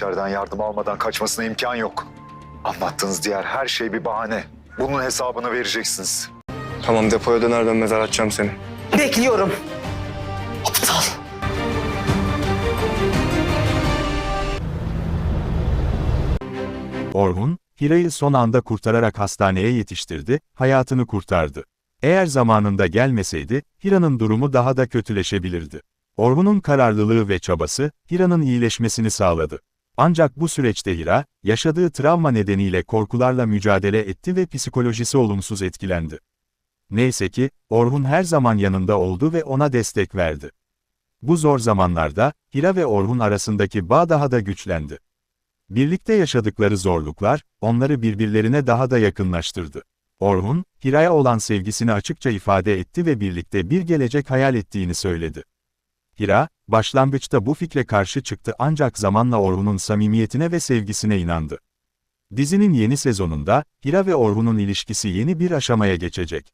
İçeriden yardım almadan kaçmasına imkan yok. Anlattığınız diğer her şey bir bahane. Bunun hesabını vereceksiniz. Tamam depoya döner dönmez aratacağım seni. Bekliyorum. Aptal. Orhun, Hira'yı son anda kurtararak hastaneye yetiştirdi, hayatını kurtardı. Eğer zamanında gelmeseydi, Hira'nın durumu daha da kötüleşebilirdi. Orhun'un kararlılığı ve çabası, Hira'nın iyileşmesini sağladı. Ancak bu süreçte Hira, yaşadığı travma nedeniyle korkularla mücadele etti ve psikolojisi olumsuz etkilendi. Neyse ki, Orhun her zaman yanında oldu ve ona destek verdi. Bu zor zamanlarda, Hira ve Orhun arasındaki bağ daha da güçlendi. Birlikte yaşadıkları zorluklar, onları birbirlerine daha da yakınlaştırdı. Orhun, Hira'ya olan sevgisini açıkça ifade etti ve birlikte bir gelecek hayal ettiğini söyledi. Hira, başlangıçta bu fikre karşı çıktı ancak zamanla Orhun'un samimiyetine ve sevgisine inandı. Dizinin yeni sezonunda, Hira ve Orhun'un ilişkisi yeni bir aşamaya geçecek.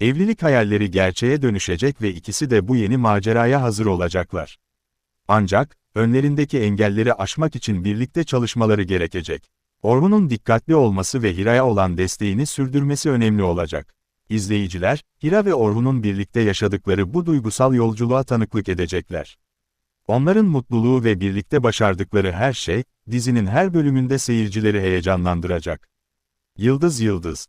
Evlilik hayalleri gerçeğe dönüşecek ve ikisi de bu yeni maceraya hazır olacaklar. Ancak, önlerindeki engelleri aşmak için birlikte çalışmaları gerekecek. Orhun'un dikkatli olması ve Hira'ya olan desteğini sürdürmesi önemli olacak. İzleyiciler, Hira ve Orhun'un birlikte yaşadıkları bu duygusal yolculuğa tanıklık edecekler. Onların mutluluğu ve birlikte başardıkları her şey, dizinin her bölümünde seyircileri heyecanlandıracak. Yıldız Yıldız